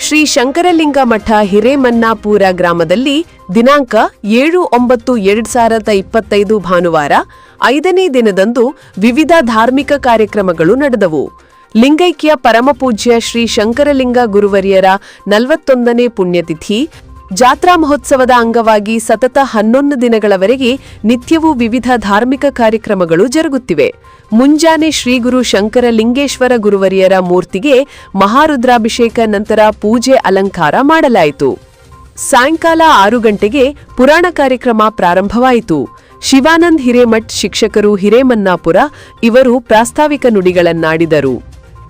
ಶ್ರೀ ಶಂಕರಲಿಂಗ ಮಠ ಹಿರೇಮನ್ನಾಪೂರ ಗ್ರಾಮದಲ್ಲಿ ದಿನಾಂಕ ಏಳು ಒಂಬತ್ತು ಎರಡ್ ಸಾವಿರದ ಇಪ್ಪತ್ತೈದು ಭಾನುವಾರ ಐದನೇ ದಿನದಂದು ವಿವಿಧ ಧಾರ್ಮಿಕ ಕಾರ್ಯಕ್ರಮಗಳು ನಡೆದವು. ಲಿಂಗೈಕ್ಯ ಪರಮಪೂಜ್ಯ ಶ್ರೀ ಶಂಕರಲಿಂಗ ಗುರುವರಿಯರ ನಲವತ್ತೊಂದನೇ ಪುಣ್ಯತಿಥಿ ಜಾತ್ರಾ ಮಹೋತ್ಸವದ ಅಂಗವಾಗಿ ಸತತ ಹನ್ನೊಂದು ದಿನಗಳವರೆಗೆ ನಿತ್ಯವೂ ವಿವಿಧ ಧಾರ್ಮಿಕ ಕಾರ್ಯಕ್ರಮಗಳು ಜರುಗುತ್ತಿವೆ. ಮುಂಜಾನೆ ಶ್ರೀಗುರು ಶಂಕರಲಿಂಗೇಶ್ವರ ಗುರುವರಿಯರ ಮೂರ್ತಿಗೆ ಮಹಾರುದ್ರಾಭಿಷೇಕ ನಂತರ ಪೂಜೆ ಅಲಂಕಾರ ಮಾಡಲಾಯಿತು. ಸಾಯಂಕಾಲ ಆರು ಗಂಟೆಗೆ ಪುರಾಣ ಕಾರ್ಯಕ್ರಮ ಪ್ರಾರಂಭವಾಯಿತು. ಶಿವಾನಂದ್ ಹಿರೇಮಠ್ ಶಿಕ್ಷಕರು ಹಿರೇಮನ್ನಾಪುರ ಇವರು ಪ್ರಾಸ್ತಾವಿಕ ನುಡಿಗಳನ್ನಾಡಿದರು.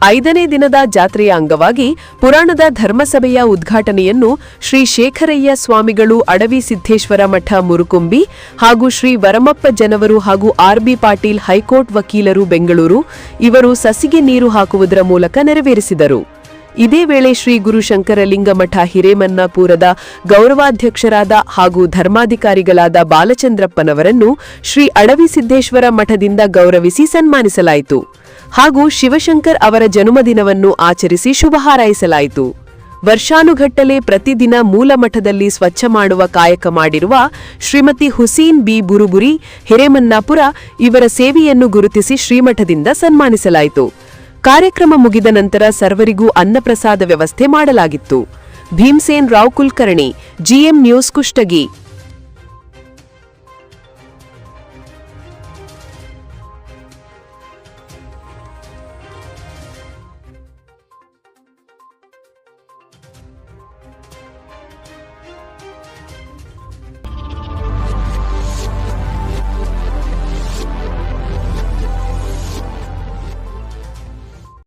ಐದನೇ ದಿನದ ಜಾತ್ರೆಯ ಅಂಗವಾಗಿ ಪುರಾಣದ ಧರ್ಮಸಭೆಯ ಉದ್ಘಾಟನೆಯನ್ನು ಶ್ರೀ ಶೇಖರಯ್ಯ ಸ್ವಾಮಿಗಳು ಅಡವಿ ಸಿದ್ದೇಶ್ವರ ಮಠ ಮುರುಕುಂಬಿ ಹಾಗೂ ಶ್ರೀ ವರಮಪ್ಪ ಜನವರು ಹಾಗೂ ಆರ್ಬಿ ಪಾಟೀಲ್ ಹೈಕೋರ್ಟ್ ವಕೀಲರು ಬೆಂಗಳೂರು ಇವರು ಸಸಿಗೆ ನೀರು ಹಾಕುವುದರ ಮೂಲಕ ನೆರವೇರಿಸಿದರು. ಇದೇ ವೇಳೆ ಶ್ರೀ ಗುರುಶಂಕರಲಿಂಗ ಮಠ ಹಿರೇಮನ್ನಾಪುರದ ಗೌರವಾಧ್ಯಕ್ಷರಾದ ಹಾಗೂ ಧರ್ಮಾಧಿಕಾರಿಗಳಾದ ಬಾಲಚಂದ್ರಪ್ಪನವರನ್ನು ಶ್ರೀ ಅಡವಿ ಸಿದ್ದೇಶ್ವರ ಮಠದಿಂದ ಗೌರವಿಸಿ ಸನ್ಮಾನಿಸಲಾಯಿತು. ಹಾಗೂ ಶಿವಶಂಕರ್ ಅವರ ಜನ್ಮದಿನವನ್ನು ಆಚರಿಸಿ ಶುಭ ಹಾರೈಸಲಾಯಿತು. ವರ್ಷಾನುಗಟ್ಟಲೆ ಪ್ರತಿದಿನ ಮೂಲಮಠದಲ್ಲಿ ಸ್ವಚ್ಛ ಮಾಡುವ ಕಾಯಕ ಮಾಡಿರುವ ಶ್ರೀಮತಿ ಹುಸೀನ್ ಬಿ ಬುರುಬುರಿ, ಹಿರೇಮನ್ನಾಪುರ ಇವರ ಸೇವೆಯನ್ನು ಗುರುತಿಸಿ ಶ್ರೀಮಠದಿಂದ ಸನ್ಮಾನಿಸಲಾಯಿತು. ಕಾರ್ಯಕ್ರಮ ಮುಗಿದ ನಂತರ ಸರ್ವರಿಗೂ ಅನ್ನಪ್ರಸಾದ ವ್ಯವಸ್ಥೆ ಮಾಡಲಾಗಿತ್ತು. Bhimsen Rao Kulkarni, GM news Kushtagi.